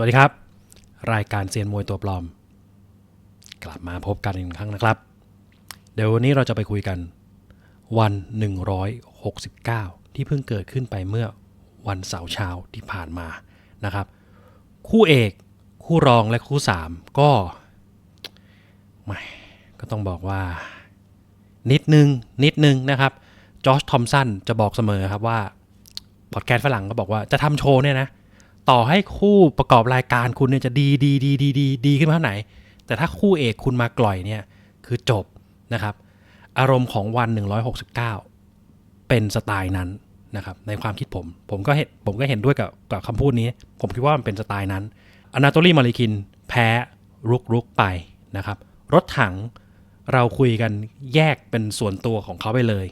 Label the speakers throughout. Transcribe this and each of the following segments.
Speaker 1: สวัสดีครับ รายการเซียนมวยตัวปลอม กลับมาพบกันอีกครั้งนะครับ เดี๋ยววันนี้เราจะไปคุยกันวัน 169 ที่เพิ่งเกิดขึ้นไปเมื่อวันเสาร์เช้าที่ผ่านมานะครับ คู่เอกคู่รองและคู่สามก็ไม่ก็ต้องบอกว่า นิดนึง นิดนึงนะครับจอชทอมสันจะบอกเสมอครับว่าพอดแคสต์ฝรั่งก็บอกว่าจะทำโชว์เนี่ยนะ ต่อให้คู่ประกอบรายการคุณเนี่ยจะดีดีดีดีดีดีขึ้นมาเท่าไหน แต่ถ้าคู่เอกคุณมากล่อยเนี่ยคือจบนะครับ อารมณ์ของวัน 169 เป็นสไตล์นั้นนะครับในความคิดผม ผมก็เห็นผมก็เห็นด้วยกับกับคำพูดนี้ ผมคิดว่ามันเป็นสไตล์นั้นอนาโตลีมาริคินแพ้รุกรุกไปนะครับ รถถังเราคุยกันแยกเป็นส่วนตัวของเขาไปเลย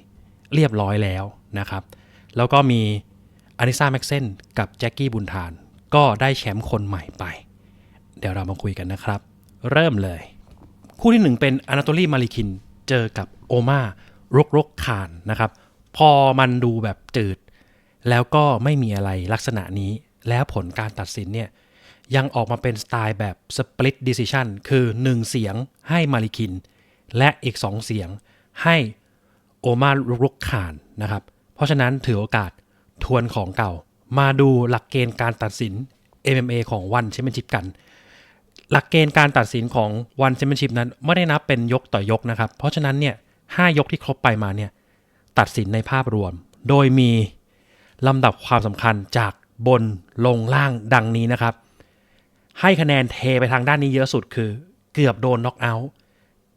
Speaker 1: เรียบร้อยแล้วนะครับ แล้วก็มีอานิซาแม็กเซนกับแจ็คกี้บุญทาน ก็ได้แชมป์คนใหม่ไป เดี๋ยวเรามาคุยกันนะครับ เริ่มเลย คู่ที่หนึ่งเป็นอนาโตลีมาริคินเจอกับโอมารกรกคานนะครับ พอมันดูแบบจืด แล้วก็ไม่มีอะไรลักษณะนี้ แล้วผลการตัดสินเนี่ยยังออกมาเป็นสไตล์แบบ split decision คือ 1 เสียงให้มาริคิน และอีก 2 เสียงให้โอมารุกคานนะครับ เพราะฉะนั้นถือโอกาสทวนของเก่า มาดูหลักเกณฑ์การตัดสิน MMA ของวันแชมเปี้ยนชิพกัน หลักเกณฑ์การตัดสินของวันแชมเปี้ยนชิพนั้นไม่ได้นับเป็นยกต่อยกนะครับ เพราะฉะนั้นเนี่ยห้ายกที่ครบไปมาเนี่ยตัดสินในภาพรวม โดยมีลำดับความสำคัญจากบนลงล่างดังนี้นะครับ ให้คะแนนเทไปทางด้านนี้เยอะสุดคือ เกือบโดนน็อกเอาท์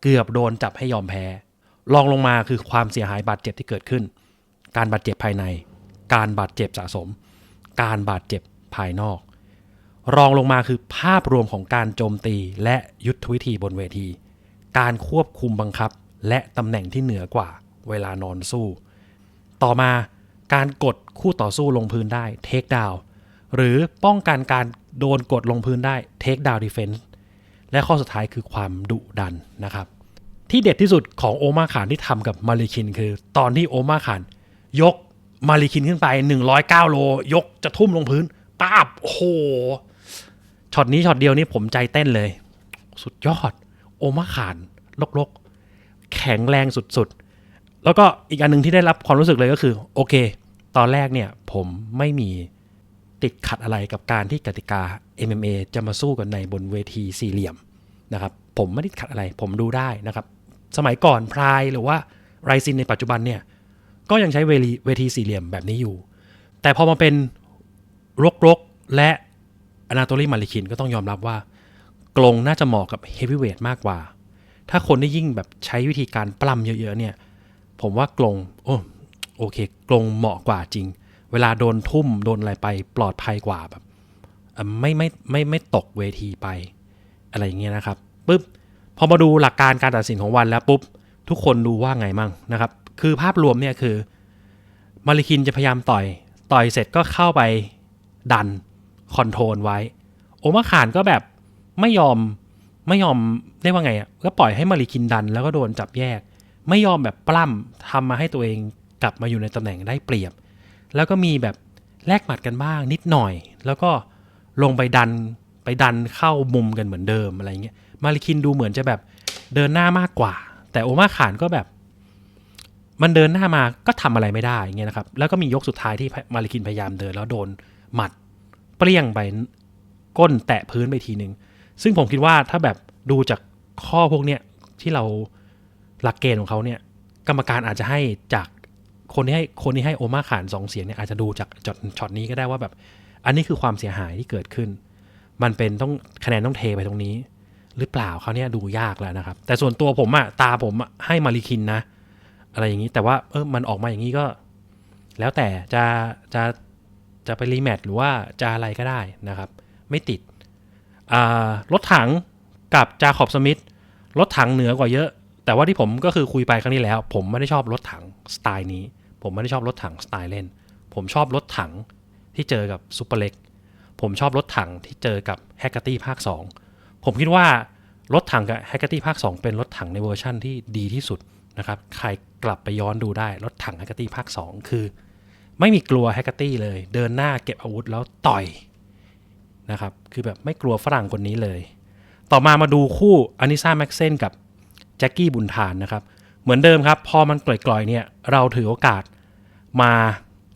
Speaker 1: เกือบโดนจับให้ยอมแพ้รองลงมาคือความเสียหายบาดเจ็บที่เกิดขึ้น การบาดเจ็บภายใน การบาดเจ็บสะสม การบาดเจ็บภายนอก รองลงมาคือภาพรวมของการโจมตีและยุทธวิธีบนเวที การควบคุมบังคับ และตำแหน่งที่เหนือกว่าเวลานอนสู้ ต่อมาการกดคู่ต่อสู้ลงพื้นได้เทคดาวหรือป้องกันการโดนกดลงพื้นได้เทคดาวดิเฟนส์และข้อสุดท้ายคือความดุดันนะครับ ที่เด็ดที่สุดของโอมาขานที่ทำกับมาริคิน คือ ตอนที่โอมาขานยกมาริคินขึ้นไป 109 โล ยกจะทุ่มลงพื้นป้าบโอ้โห ช็อตนี้ช็อตเดียวนี้ผมใจเต้นเลย สุดยอด โอมาขานลกๆ แข็งแรงสุดๆ แล้วก็อีกอันหนึ่งที่ได้รับความรู้สึกเลยก็คือ โอเค ตอนแรกเนี่ยผมไม่มีติดขัดอะไรกับการที่กติกา MMA จะมาสู้กันในบนเวทีสี่เหลี่ยมนะครับ ผมไม่ได้ขัดอะไร ผมดูได้นะครับ สมัยก่อนพรายหรือว่าไรซินในปัจจุบันเนี่ยก็ยังใช้เวทีสี่เหลี่ยมแบบนี้อยู่ แต่พอมาเป็นรกๆและ อนาโตลีมาริคินก็ต้องยอมรับว่ากลงน่าจะเหมาะกับเฮฟวีเวทมากกว่า ถ้าคนที่ยิ่งแบบใช้วิธีการปล้ำเยอะๆเนี่ย ผมว่ากลงโอ้โอเค กลงเหมาะกว่าจริง เวลาโดนทุ่มโดนอะไรไปปลอดภัยกว่าแบบอ่ไม่ไม่ไม่ไม่ตกเวทีไป อะไรอย่างเงี้ยนะครับปุ๊บพอมาดูหลักการการตัดสินของวันแล้วปุ๊บ ทุกคนดูว่าไงมั่งนะครับ คือภาพรวมเนี่ยคือมาริคินจะพยายามต่อย ต่อยเสร็จก็เข้าไปดัน คอนโทรลไว้ โอมาขานก็แบบไม่ยอมไม่ยอมเรียกว่าไงอะก็ปล่อยให้มาริคินดันแล้วก็โดนจับแยก ไม่ยอมแบบปล้ำทำมาให้ตัวเองกลับมาอยู่ในตำแหน่งได้เปรียบ แล้วก็มีแบบแลกหมัดกันบ้างนิดหน่อย แล้วก็ลงไปดันไปดันเข้ามุมกันเหมือนเดิมอะไรเงี้ยมาริคินดูเหมือนจะแบบเดินหน้ามากกว่า แต่โอมาขานก็แบบ มันเดินหน้ามาก็ทำอะไรไม่ได้เงี้ยนะครับแล้วก็มียกสุดท้ายที่มาริคินพยายามเดินแล้วโดนหมัด เปรี้ยงไปก้นแตะพื้นไปทีหนึ่งซึ่งผมคิดว่าถ้าแบบดูจากข้อพวกเนี้ยที่เราหลักเกณฑ์ของเขาเนี่ย กรรมการอาจจะให้จากคนที่ให้คนที่ให้โอมาขานสองเสียงเนี่ยอาจจะดูจากจดช็อตนี้ก็ได้ว่าแบบ อันนี้คือความเสียหายที่เกิดขึ้น มันเป็นต้องคะแนนต้องเทไปตรงนี้ หรือเปล่าเขาเนี่ยดูยากแล้วนะครับ แต่ส่วนตัวผมอะตาผมให้มาริคินนะ อะไรอย่างนี้แต่ว่าเออมันออกมาอย่างนี้ก็ แล้วแต่จะจะ จะไปรีแมทหรือว่าจะอะไรก็ได้นะครับ ไม่ติดรถถังกับจาขอบสมิธรถถังเหนือกว่าเยอะ แต่ว่าที่ผมก็คือคุยไปครั้งนี้แล้ว ผมไม่ได้ชอบรถถังสไตล์นี้ ผมไม่ได้ชอบรถถังสไตล์เล่น ผมชอบรถถังที่เจอกับซูเปอร์เล็กผมชอบรถถังที่เจอกับแฮกเกอร์ตี้ภาค 2 ผมคิดว่ารถถังกับแฮกเกอร์ตี้ภาค 2 เป็นรถถังในเวอร์ชั่นที่ดีที่สุดนะครับ ใครกลับไปย้อนดูได้รถถังแฮกเกอร์ตี้ภาค 2 คือ ไม่มีกลัวแฮกเกอร์ตี้เลย เดินหน้าเก็บอาวุธแล้วต่อยนะครับ คือแบบไม่กลัวฝรั่งคนนี้เลย ต่อมามาดูคู่อานิซาแม็กเซนกับแจ็คกี้บุญทานนะครับ เหมือนเดิมครับ พอมันกล่อยๆเนี่ยเราถือโอกาสมา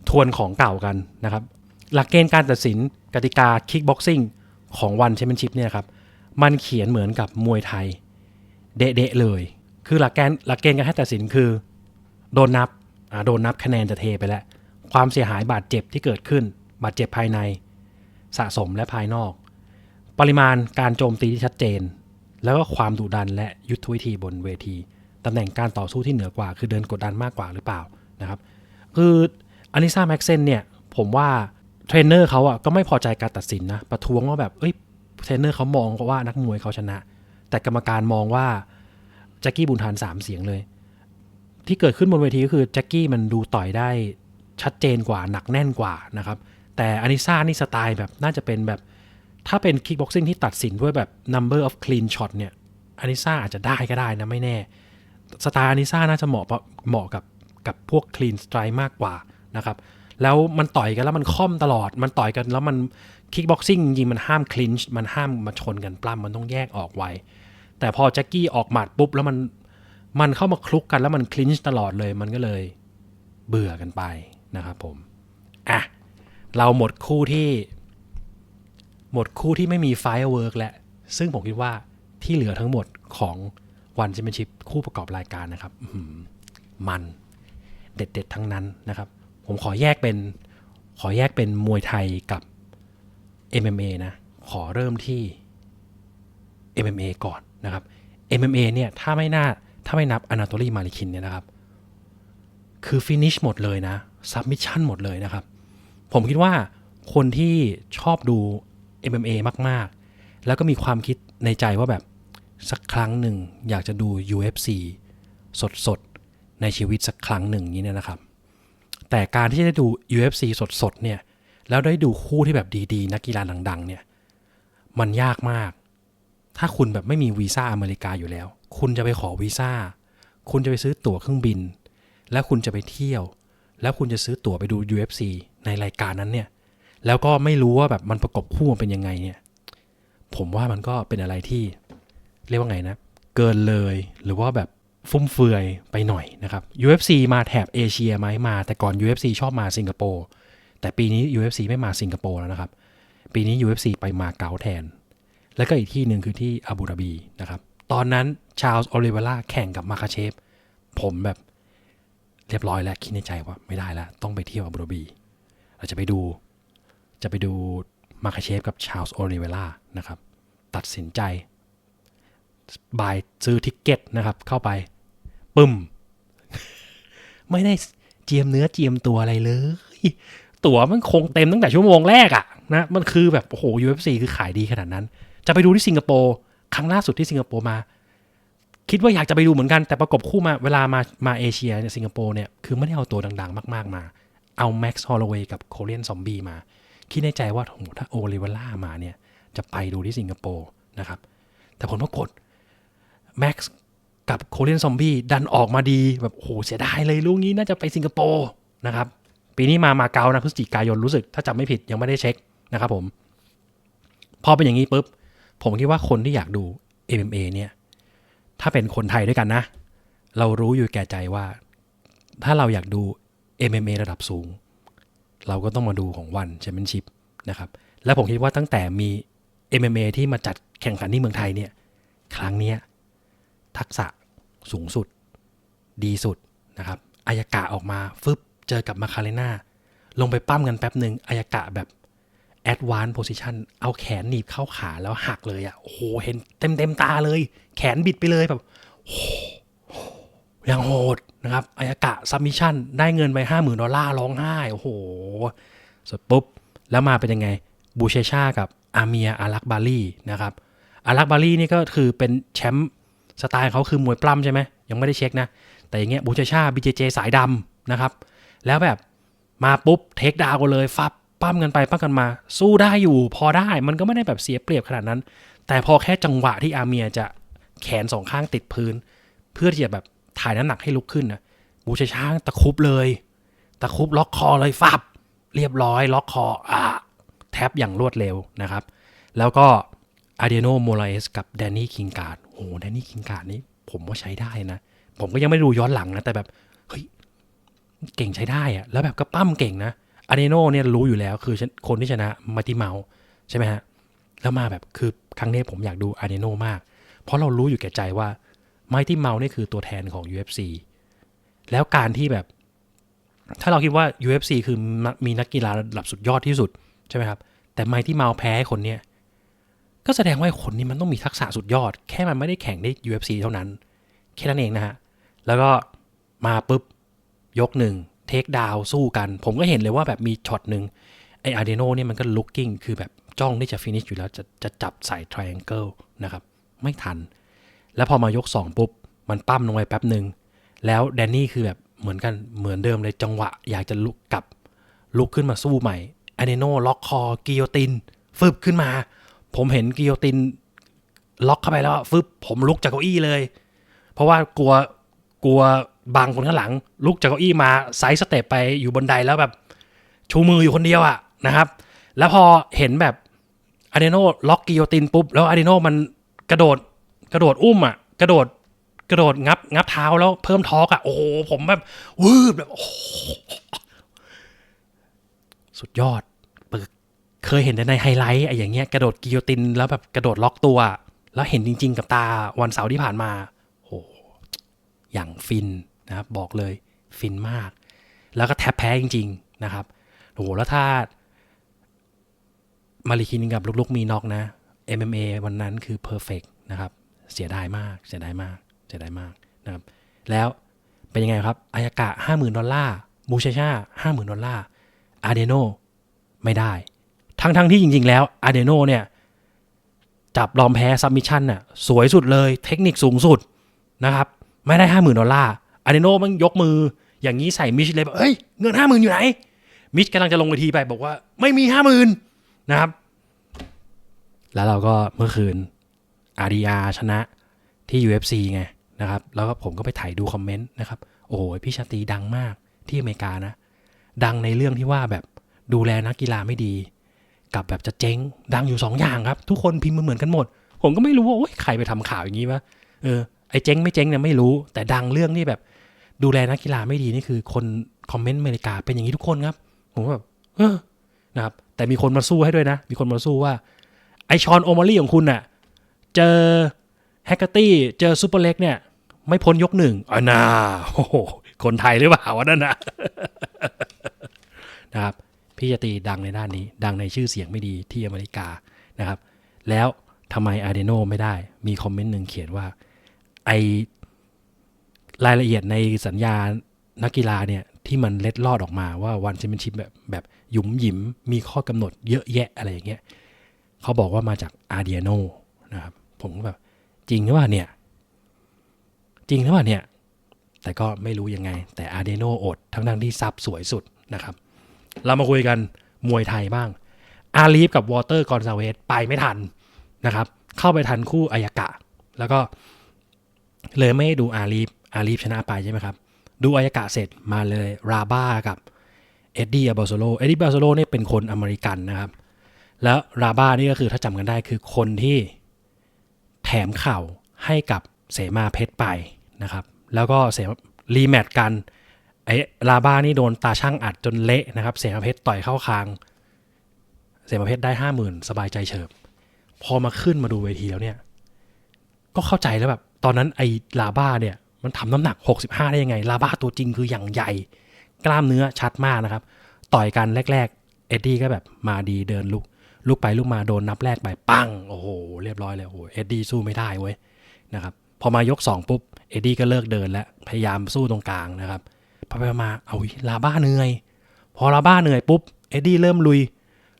Speaker 1: ทวนของเก่ากันนะครับ หลักเกณฑ์การตัดสินกติกาคิกบ็อกซิ่งของวันแชมเปี้ยนชิพเนี่ยครับ มันเขียนเหมือนกับมวยไทย เดะๆเลย คือหลักเกณฑ์หลักเกณฑ์การให้ตัดสินคือ โดนนับโดนนับคะแนนจะเทไปแล้ว ความเสียหายบาดเจ็บที่เกิดขึ้น บาดเจ็บภายใน สะสมและภายนอก ปริมาณการโจมตีที่ชัดเจน แล้วก็ความดุดันและยุทธวิธีบนเวทีตำแหน่งการต่อสู้ที่เหนือกว่า คือเดินกดดันมากกว่าหรือเปล่านะครับ คืออานิซาแม็กเซนเนี่ยผมว่าเทรนเนอร์เขาอะก็ไม่พอใจการตัดสินนะประท้วงว่าแบบเอ้ยเทรนเนอร์เขามองว่านักมวยเขาชนะ แต่กรรมการมองว่าแจ็คกี้บุญทานสามเสียงเลย ที่เกิดขึ้นบนเวทีก็คือแจ็คกี้มันดูต่อยได้ ชัดเจนกว่าหนักแน่นกว่านะครับ แต่อานิซ่านี่สไตล์แบบน่าจะเป็นแบบ ถ้าเป็นคิกบ็อกซิ่งที่ตัดสินด้วยแบบ number of clean shot เนี่ยอานิซ่าอาจจะได้ก็ได้นะไม่แน่ สไตล์อานิซ่าน่าจะเหมาะปะเหมาะกับกับพวก clean strike มากกว่านะครับแล้วมันต่อยกันแล้วมันค่อมตลอด มันต่อยกันแล้วมันคิกบ็อกซิ่งจริงมันห้ามคลินช์มันห้ามมาชนกันปล้ำมันต้องแยกออกไวแต่พอแจ็คกี้ออกหมัดปุ๊บแล้วมันมันเข้ามาคลุกกันแล้วมันคลินช์ตลอดเลยมันก็เลยเบื่อกันไป นะครับผม อะ เราหมดคู่ที่ หมดคู่ที่ไม่มีไฟเวิร์กแล้วซึ่งผมคิดว่าที่เหลือทั้งหมดของวันแชมเปี้ยนชิพคู่ประกอบรายการนะครับมันเด็ดๆทั้งนั้นนะครับ ผมขอแยกเป็น ขอแยกเป็นมวยไทยกับ MMA นะ ขอเริ่มที่ MMA ก่อนนะครับ MMA เนี่ย ถ้าไม่น่าถ้าไม่นับอนาโตลีมาริคินเนี่ยนะครับ คือฟินิชหมดเลยนะซับมิชชั่นหมดเลยนะครับ ผมคิดว่าคนที่ชอบดู MMA มาก ๆ แล้วก็มีความคิดในใจว่าแบบสักครั้งหนึ่งอยากจะดู UFC สด ๆ ในชีวิตสักครั้งหนึ่งนี้เนี่ยนะครับ แต่การที่จะได้ดู UFC สด ๆ เนี่ย แล้วได้ดูคู่ที่แบบดี ๆ นักกีฬาดัง ๆ เนี่ย มันยากมาก ถ้าคุณแบบไม่มีวีซ่าอเมริกาอยู่แล้ว คุณจะไปขอวีซ่า คุณจะไปซื้อตั๋วเครื่องบิน แล้วคุณจะไปเที่ยว แล้วคุณจะซื้อตั๋วไปดู UFC ในรายการนั้นเนี่ย แล้วก็ไม่รู้ว่าแบบมันประกบคู่มันเป็นยังไงเนี่ย ผมว่ามันก็เป็นอะไรที่ เรียกว่าไงนะ เกินเลยหรือว่าแบบฟุ่มเฟือยไปหน่อยนะครับ UFC มาแถบเอเชียไหมมา แต่ก่อน UFC ชอบมาสิงคโปร์แต่ปีนี้ UFC ไม่มาสิงคโปร์แล้วนะครับ ปีนี้ UFC ไปมาเก๊าแทน แล้วก็อีกที่หนึ่งคือที่อาบูดาบีนะครับ ตอนนั้นชาลส์โอลิเวล่าแข่งกับมาคาเชฟ ผมแบบ เรียบร้อยแล้วคิดในใจว่าไม่ได้แล้ว ต้องไปเที่ยวอาบูดาบี เราจะไปดู จะไปดูมาคาเชฟกับชาลส์โอลิเวล่านะครับ ตัดสินใจบายซื้อทิกเก็ตนะครับ เข้าไป ปึ้ม ไม่ได้เจียมเนื้อเจียมตัวอะไรเลย ตั๋วมันคงเต็มตั้งแต่ชั่วโมงแรกอะนะมันคือแบบ โอ้โห UFC คือขายดีขนาดนั้น จะไปดูที่สิงคโปร์ ครั้งล่าสุดที่สิงคโปร์มา คิดว่าอยากจะไปดูเหมือนกันแต่ประกบคู่มาเวลามามาเอเชียเนี่ยสิงคโปร์เนี่ยคือไม่ได้เอาตัวดังๆ มากๆมา เอาแม็กซ์ฮอลลเวย์กับโคเรียนซอมบี้มา คิดในใจว่าโหถ้าโอลิเวล่ามาเนี่ยจะไปดูที่สิงคโปร์นะครับ แต่ผลปรากฏแม็กซ์กับโคเรียนซอมบี้ดันออกมาดีแบบโอ้โหเสียดายเลยลูกนี้น่าจะไปสิงคโปร์นะครับ ปีนี้มามาเก๊านะพฤศจิกายนรู้สึกถ้าจำไม่ผิดยังไม่ได้เช็คนะครับผม พอเป็นอย่างนี้ปุ๊บผมคิดว่าคนที่อยากดู MMA เนี่ย ถ้าเป็นคนไทยด้วยกันนะ เรารู้อยู่แก่ใจว่า ถ้าเราอยากดู MMA ระดับสูง เราก็ต้องมาดูของวันแชมเปี้ยนชิพนะครับ และผมคิดว่าตั้งแต่มี MMA ที่มาจัดแข่งขันที่เมืองไทยเนี่ย ครั้งนี้ทักษะสูงสุด ดีสุดนะครับอายากะออกมาฟึบเจอกับมาคาเรนาลงไปปั้มกันแป๊บหนึ่งอายากะแบบ advanced position เอาแขนหนีบเข้าขาแล้วหักเลยอะ่ะโอ้โหเห็นเต็มเต็มตาเลย แขนบิดไปเลยแบบโอ้ย่างโหดนะครับอายากะซัมมิชันได้เงินไปห้าหมื่นดอลลาร์ร้องไห้โอ้โหเสร็จปุ๊บ แล้วมาเป็นยังไงบูเชชากับอาเมียอารักบาลีนะครับอารักบาลีนี่ก็คือเป็นแชมป์สไตล์เขาคือมวยปล้ำใช่ไหมยังไม่ได้เช็คนะ แต่อย่างเงี้ยบูเชชาบีเจเจสายดำนะครับ แล้วแบบมาปุ๊บเทคดาวกันเลยฟับ ปั้มกันไปปั้มกันมา สู้ได้อยู่พอได้มันก็ไม่ได้แบบเสียเปรียบขนาดนั้น แต่พอแค่จังหวะที่อาเมียจะแขนสองข้างติดพื้น เพื่อที่จะแบบถ่ายน้ำหนักให้ลุกขึ้นนะบูเชชางตะคุบเลย ตะคุบล็อกคอเลยฟับ เรียบร้อย ล็อกคออะแทบอย่างรวดเร็วนะครับ แล้วก็อาเดโนโมราเอสกับแดนนี่คิงการ์ดโอ้แดนนี่คิงการ์ดนี่ผมว่าใช้ได้นะ ผมก็ยังไม่ดูย้อนหลังนะ แต่แบบ เฮ้ย เก่งใช้ได้อะแล้วแบบก็ปั้มเก่งนะ อาเดโนเนี่ยรู้อยู่แล้วคือคนที่ชนะมาติเมาใช่ไหมฮะ แล้วมาแบบคือครั้งนี้ผมอยากดูอาเดโนมาก เพราะเรารู้อยู่แก่ใจว่าไมตี้เมาเนี่ยคือตัวแทนของ UFC แล้วการที่แบบ ถ้าเราคิดว่า UFC คือมีนักกีฬาระดับสุดยอดที่สุดใช่ไหมครับ แต่ไมตี้เมาแพ้ให้คนเนี้ยก็แสดงว่าคนนี้มันต้องมีทักษะสุดยอด แค่มันไม่ได้แข่งได้ UFC เท่านั้น แค่นั้นเองนะฮะ แล้วก็มาปุ๊บยกหนึ่ง เทคดาวสู้กัน ผมก็เห็นเลยว่าแบบมีช็อตหนึ่งไออาร์เดโนเนี่ยมันก็ลุกกิ้งคือแบบจ้องที่จะฟินิชอยู่แล้วจะจะจับใส่ทริแองเกิลนะครับ ไม่ทัน แล้วพอมายก 2 ปุ๊บ มันปั้มลงไปแป๊บหนึ่ง แล้วแดนนี่คือแบบเหมือนกันเหมือนเดิมเลยจังหวะ อยากจะลุกกลับ ลุกขึ้นมาสู้ใหม่อาเดโนล็อกคอกิโยติน ฟึบขึ้นมา ผมเห็นกิโยตินล็อกเข้าไปแล้วฟึบผมลุกจากเก้าอี้เลย เพราะว่ากลัวกลัว บางคนข้างหลัง ลุกจากเก้าอี้มาไซส์สเตปไปอยู่บนไดแล้วแบบ ชูมืออยู่คนเดียวอะนะครับ แล้วพอเห็นแบบอาเดโนล็อกกิโยตินปุ๊บ แล้วอาเดโนมันกระโดดกระโดดอุ้มอะกระโดดกระโดดงับงับเท้าแล้วเพิ่มทอกอะโอ้โหผมแบบวืดแบบสุดยอดปึกเคยเห็นแต่ในไฮไลท์ไอ้อย่างเงี้ยกระโดดกิโยตินแล้วแบบกระโดดล็อกตัว แล้วเห็นจริง ๆ กับตาวันเสาร์ที่ผ่านมาโอ้อย่างฟิน นะครับบอกเลยฟินมาก แล้วก็แทบแพ้จริง ๆนะครับโอ้โหแล้วถ้ามาริคินกับลุกๆมีน็อกนะ MMA วันนั้นคือเพอร์เฟกนะครับ เสียดายมาก เสียดายมาก เสียดายมากนะครับ แล้วเป็นยังไงครับ อายากะห้าหมื่นดอลลาร์ มูชาชาห้าหมื่นดอลลาร์ อาเดโนไม่ได้ ทั้งทั้งที่จริง ๆ แล้วอาเดโนเนี่ย จับลอมแพ้ซับมิชชั่นน่ะ สวยสุดเลย เทคนิคสูงสุดนะครับ ไม่ได้ห้าหมื่นดอลลาร์ อาเดโนมันยกมืออย่างนี้ใส่มิชเลยแบบเอ้ยเงินห้าหมื่นอยู่ไหน มิชกำลังจะลงเวทีไปบอกว่า ไม่มีห้าหมื่นนะครับ แล้วเราก็เมื่อคืน RDR ชนะที่ UFC ไงนะครับ แล้วก็ผมก็ไปถ่ายดูคอมเมนต์นะครับ โอ้โหพี่ชาตีดังมากที่อเมริกานะ ดังในเรื่องที่ว่าแบบดูแลนักกีฬาไม่ดี กับแบบจะเจ๊งดังอยู่สองอย่างครับ ทุกคนพิมพ์เหมือนกันหมด ผมก็ไม่รู้ว่าโอ๊ยใครไปทำข่าวอย่างนี้วะเออไอ้เจ๊งไม่เจ๊งเนี่ยไม่รู้ แต่ดังเรื่องที่แบบ ดูแลนักกีฬาไม่ดีนี่คือคนคอมเมนต์อเมริกาเป็นอย่างนี้ทุกคนครับ ผมแบบเออนะครับแต่มีคนมาสู้ให้ด้วยนะ มีคนมาสู้ว่า ไอชอนโอมารี่ของคุณน่ะ เจอแฮกเกอร์ตี้เจอซูเปอร์เล็กเนี่ย ไม่พ้นยกหนึ่งอะนาโอ้โหคนไทยหรือเปล่าวะนั่นนะนะครับพี่จะตีดังในด้านนี้ ดังในชื่อเสียงไม่ดีที่อเมริกานะครับ แล้วทำไมอาร์เดโนไม่ได้ มีคอมเมนต์หนึ่งเขียนว่าไอ รายละเอียดในสัญญานักกีฬาเนี่ยที่มันเล็ดลอดออกมาว่าวันแชมเปี้ยนชิพแบบแบบหยุมหยิมมีข้อกำหนดเยอะแยะอะไรอย่างเงี้ยเขาบอกว่ามาจากอาเดียโนนะครับผมก็แบบจริงหรือเปล่าเนี่ย จริงหรือเปล่าเนี่ย แต่ก็ไม่รู้ยังไง แต่อาเดโนอดทั้งทั้งที่ซับสวยสุดนะครับ เรามาคุยกันมวยไทยบ้าง อาลีฟกับวอเตอร์กอนซาเวสไปไม่ทันนะครับ เข้าไปทันคู่อายกะ แล้วก็เลยไม่ด้ดูอาลีฟ อาลีฟชนะไปใช่ไหมครับ ดูอายากะเสร็จมาเลยราบ้ากับเอ็ดดี้อาบาโซโล เอ็ดดี้บาโซโลนี่เป็นคนอเมริกันนะครับ แล้วราบ้านี่ก็คือถ้าจำกันได้คือคนที่แถมเข่าให้กับเสมาเพชรไปนะครับ แล้วก็เสมารีแมตช์กันไอ้ราบ้านี่โดนตาช่างอัดจนเละนะครับ เสมาเพชรต่อยเข้าคาง เสมาเพชรได้ห้าหมื่นสบายใจเฉิบ พอมาขึ้นมาดูเวทีแล้วเนี่ย ก็เข้าใจแล้วแบบ ตอนนั้นไอ้ลาบ้าเนี่ย มันทำน้ำหนัก 65 ได้ยังไง ลาบ้าตัวจริงคืออย่างใหญ่ กล้ามเนื้อชัดมากนะครับ ต่อยกันแรก ๆ เอ็ดดี้ก็แบบมาดีเดินลุก ลุกไปลุกมาโดนนับแรกไปปัง โอ้โห เรียบร้อยเลย โอ้โห เอ็ดดี้สู้ไม่ได้เว้ยนะครับ พอมายก 2 ปุ๊บ เอ็ดดี้ก็เลิกเดินแล้ว พยายามสู้ตรงกลางนะครับ พอไปมา เอาลาบ้าเหนื่อย พอลาบ้าเหนื่อยปุ๊บ เอ็ดดี้เริ่มลุย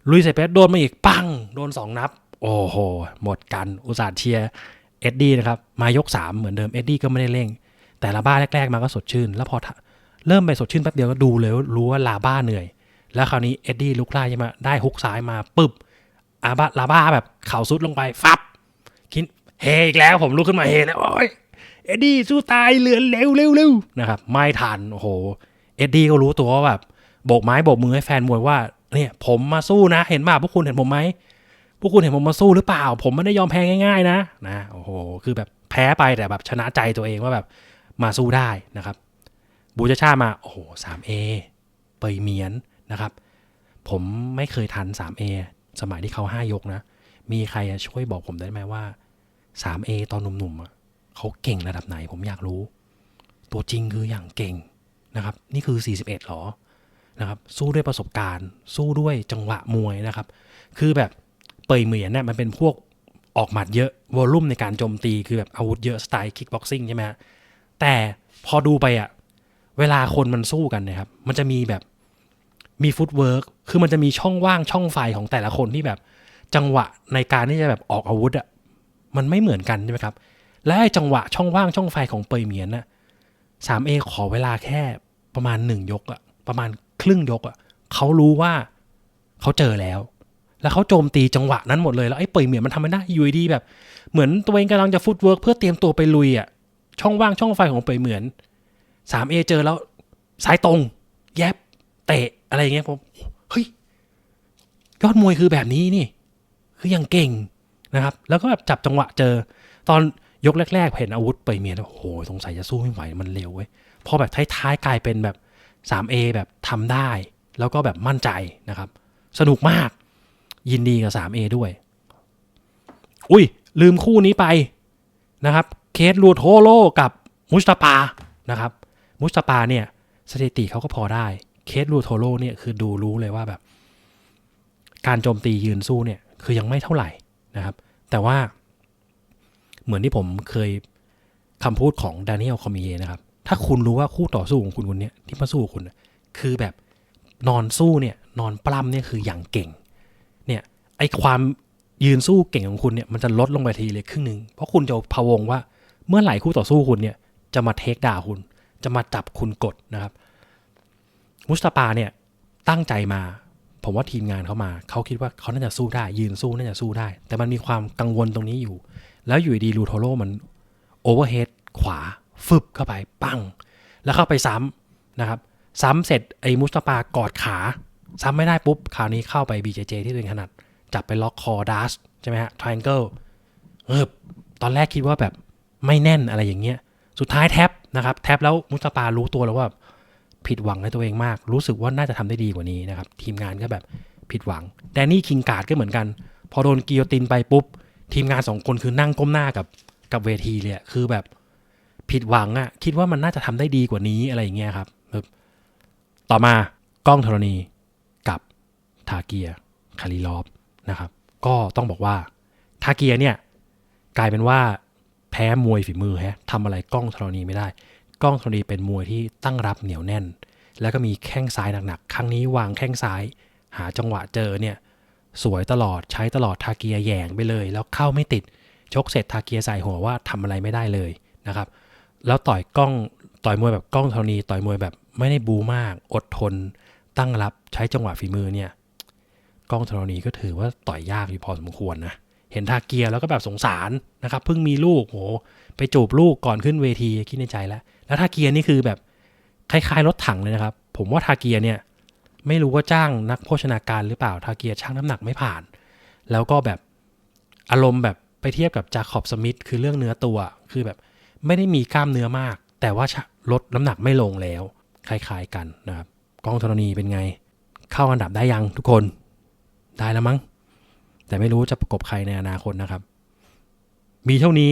Speaker 1: ลุยเสร็จปุ๊บโดนมาอีกปัง โดน 2 นับ โอ้โห หมดกัน อุตส่าห์เชียร์ เอ็ดดี้นะครับ มายก 3 เหมือนเดิม เอ็ดดี้ก็ไม่ได้เร่ง แต่ลาบ้าแรก ๆ มาก็สดชื่น แล้วพอเริ่มไปสดชื่นแป๊บเดียวก็ดูเลยว่ารู้ว่าลาบ้าเหนื่อย แล้วคราวนี้เอ็ดดี้ลุกไล่ใช่ไหมได้ฮุกซ้ายมาปึ๊บอาบาลาบ้าแบบเข่าซุดลงไปฟับคิดเฮอีกแล้วผมลุกขึ้นมาเฮแล้วโอ้ยเอ็ดดี้สู้ตายเหลือเร็วเร็วเร็วนะครับไม่ทันโอ้โหเอ็ดดี้ก็รู้ตัวว่าแบบโบกไม้โบกมือให้แฟนมวยว่าเนี่ยผมมาสู้นะ เห็นมาพวกคุณเห็นผมไหมพวกคุณเห็นผมมาสู้หรือเปล่า ผมไม่ได้ยอมแพ้ง่าย ๆ นะนะโอ้โหคือแบบแพ้ไปแต่แบบชนะใจตัวเองว่าแบบ มาสู้ได้นะครับ บูชาชามา โอ้โหสามเอเปยเมียนนะครับ ผมไม่เคยทัน 3A สมัยที่เขาห้ายกนะ มีใครช่วยบอกผมได้ไหมว่า 3A ตอนหนุ่มๆเขาเก่งระดับไหนผมอยากรู้ ตัวจริงคืออย่างเก่งนะครับ นี่คือ 41หรอนะครับ สู้ด้วยประสบการณ์ สู้ด้วยจังหวะมวยนะครับ คือแบบเปยเหมียนเนี่ยมันเป็นพวกออกหมัดเยอะวอลลุ่มในการโจมตีคือแบบอาวุธเยอะสไตล์คิกบ็อกซิ่งใช่ไหมฮะ แต่พอดูไปอะเวลาคนมันสู้กันนะครับ มันจะมีแบบมีฟุตเวิร์กคือมันจะมีช่องว่างช่องไฟของแต่ละคนที่แบบ จังหวะในการที่จะแบบออกอาวุธอะมันไม่เหมือนกันใช่ไหมครับ และไอ้จังหวะช่องว่างช่องไฟของเปยเมียนน่ะสามเอขอเวลาแค่ประมาณหนึ่งยกอะประมาณครึ่งยกอะเขารู้ว่าเขาเจอแล้ว แล้วเขาโจมตีจังหวะนั้นหมดเลยแล้วไอ้เปยเหมียนมันทำไม่ได้ยู่ดีแบบ เหมือนตัวเองกำลังจะฟุตเวิร์กเพื่อเตรียมตัวไปลุยอะ ช่องว่างช่องไฟของเปยเหมือนสามเอเจอแล้วสายตรง แยบ เตะอะไรอย่างเงี้ยผมเฮ้ยยอดมวยคือแบบนี้นี่ คืออย่างเก่งนะครับ แล้วก็แบบจับจังหวะเจอ ตอนยกแรกๆเห็นอาวุธเปยเมียนโอ้โหสงสัยจะสู้ไม่ไหวมันเร็วเว้ยพอแบบท้ายๆกลายเป็นแบบ 3A แบบทำได้ แล้วก็แบบมั่นใจนะครับ สนุกมากยินดีกับ 3A ด้วย อุ้ยลืมคู่นี้ไปนะครับ เคสลูโทโลกับมุสตาปานะครับ มุสตาปาเนี่ยสถิติเขาก็พอได้ เคสลูโทโลเนี่ยคือดูรู้เลยว่าแบบ การโจมตียืนสู้เนี่ยคือยังไม่เท่าไหร่นะครับ แต่ว่าเหมือนที่ผมเคยคำพูดของดานิเอลคอมเมียนะครับ ถ้าคุณรู้ว่าคู่ต่อสู้ของคุณคนนี้ที่มาสู้คุณ คือแบบนอนสู้เนี่ยนอนปล้ำเนี่ยคืออย่างเก่ง เนี่ยไอความยืนสู้เก่งของคุณเนี่ยมันจะลดลงไปทีเลยครึ่งหนึ่งเพราะคุณจะพะวงว่า เมื่อไหร่คู่ต่อสู้คุณเนี่ยจะมาเทคดาวคุณ จะมาจับคุณกดนะครับ มุสตาปาเนี่ยตั้งใจมา ผมว่าทีมงานเขามา เขาคิดว่าเขาน่าจะสู้ได้ ยืนสู้น่าจะสู้ได้ แต่มันมีความกังวลตรงนี้อยู่ แล้วอยู่ดีลูโทโร่มันโอเวอร์เฮดขวาฟึบเข้าไปปังแล้วเข้าไปซ้ำนะครับ ซ้ำเสร็จไอ้มุสตาปากอดขา ซ้ำไม่ได้ปุ๊บคราวนี้เข้าไป BJJ ที่ตัวเองถนัดจับไปล็อกคอดัสใช่ไหมฮะ triangle เออตอนแรกคิดว่าแบบ ไม่แน่นอะไรอย่างเงี้ย สุดท้ายแท็บนะครับ แท็บแล้วมุสตาปารู้ตัวแล้วว่าผิดหวังในตัวเองมาก รู้สึกว่าน่าจะทำได้ดีกว่านี้นะครับ ทีมงานก็แบบผิดหวัง แดนนี่คิงการ์ดก็เหมือนกัน พอโดนกิโยตินไปปุ๊บ ทีมงานสองคนคือนั่งก้มหน้ากับกับเวทีเลยคือแบบผิดหวังอะคิดว่ามันน่าจะทำได้ดีกว่านี้อะไรอย่างเงี้ยครับแบบต่อมากล้องธรณีกับทาเกียคาริลอฟนะครับ ก็ต้องบอกว่าทาเกียเนี่ยกลายเป็นว่า แพ้มวยฝีมือแฮะทำอะไรกล้องธรณีไม่ได้ กล้องธรณีเป็นมวยที่ตั้งรับเหนียวแน่น แล้วก็มีแข้งซ้ายหนักๆ ครั้งนี้วางแข้งซ้าย หาจังหวะเจอเนี่ยสวยตลอดใช้ตลอดทาเกียแยงไปเลย แล้วเข้าไม่ติด ชกเสร็จทาเกียใส่หัวว่าทำอะไรไม่ได้เลยนะครับ แล้วต่อยกล้องต่อยมวยแบบกล้องธรณีต่อยมวยแบบไม่ได้บูมาก อดทน ตั้งรับใช้จังหวะฝีมือเนี่ยกล้องธรณีก็ถือว่าต่อยยากอยู่พอสมควรนะ เห็นทาเกียแล้วก็แบบสงสารนะครับเพิ่งมีลูกโหไปจูบลูกก่อนขึ้นเวทีคิดในใจแล้ว แล้วทาเกียนี่คือแบบคล้ายๆรถถังเลยนะครับ ผมว่าทาเกียเนี่ยไม่รู้ว่าจ้างนักโภชนาการหรือเปล่าทาเกียชั่งน้ำหนักไม่ผ่าน แล้วก็แบบอารมณ์แบบไปเทียบกับจาขอบสมิธคือเรื่องเนื้อตัวคือแบบไม่ได้มีกล้ามเนื้อมาก แต่ว่าลดน้ำหนักไม่ลงแล้ว คล้ายๆกันนะครับกล้องธรณีเป็นไง เข้าอันดับได้ยังทุกคน ได้แล้วมั้ง แต่ไม่รู้จะประกบใครในอนาคตนะครับ มีเท่านี้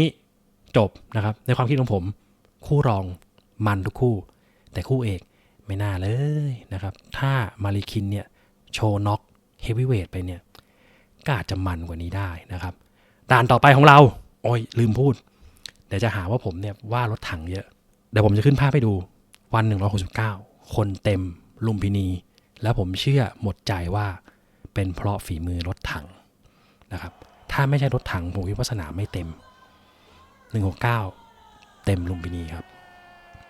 Speaker 1: จบนะครับ ในความคิดของผม คู่รองมันทุกคู่ แต่คู่เอกไม่น่าเลยนะครับ ถ้ามาริคินเนี่ยโชว์น็อกเฮฟวีเวทไปเนี่ยก็อาจจะมันกว่านี้ได้นะครับด่านต่อไปของเรา โอ้ยลืมพูด เดี๋ยวจะหาว่าผมเนี่ยว่ารถถังเยอะ เดี๋ยวผมจะขึ้นภาพให้ดูวัน 169 คนเต็มลุมพินี แล้วผมเชื่อหมดใจว่าเป็นเพราะฝีมือรถถัง นะครับ ถ้าไม่ใช่รถถังผมคิดว่าสนามไม่เต็ม 169 เต็มลุมพินีครับ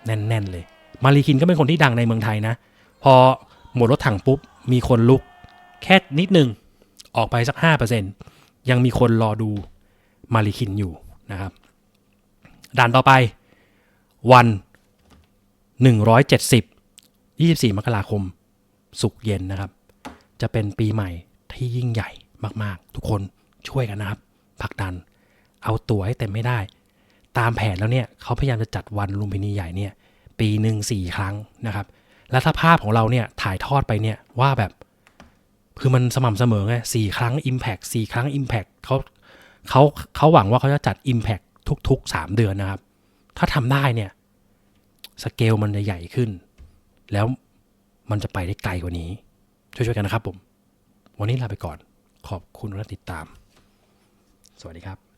Speaker 1: แน่นๆเลย มารีคินก็เป็นคนที่ดังในเมืองไทยนะ พอหมดรถถังปุ๊บ มีคนลุก แค่นิดหนึ่งออกไปสัก 5%ยังมีคนรอดูมารีคินอยู่นะครับด่านต่อไปวัน 170 24 มกราคม สุกเย็นนะครับ จะเป็นปีใหม่ที่ยิ่งใหญ่ มากๆ ทุกคนช่วยกันนะครับผลักดัน เอาตัวให้เต็มไม่ได้ ตามแผนแล้วเนี่ยเขาพยายามจะจัดวันลุมพินีใหญ่เนี่ยปีหนึ่งสี่ครั้งนะครับ และถ้าภาพของเราเนี่ยถ่ายทอดไปเนี่ยว่าแบบคือมันสม่ำเสมอไงสี่ครั้ง Impact สี่ครั้ง Impact เขาเขาเขาหวังว่าเขาจะจัด Impact ทุกๆ 3 เดือนนะครับ ถ้าทำได้เนี่ยสเกลมันจะใหญ่ขึ้น แล้วมันจะไปได้ไกลกว่านี้ ช่วยๆกันนะครับผม วันนี้ลาไปก่อน ขอบคุณรับติดตาม สวัสดีครับ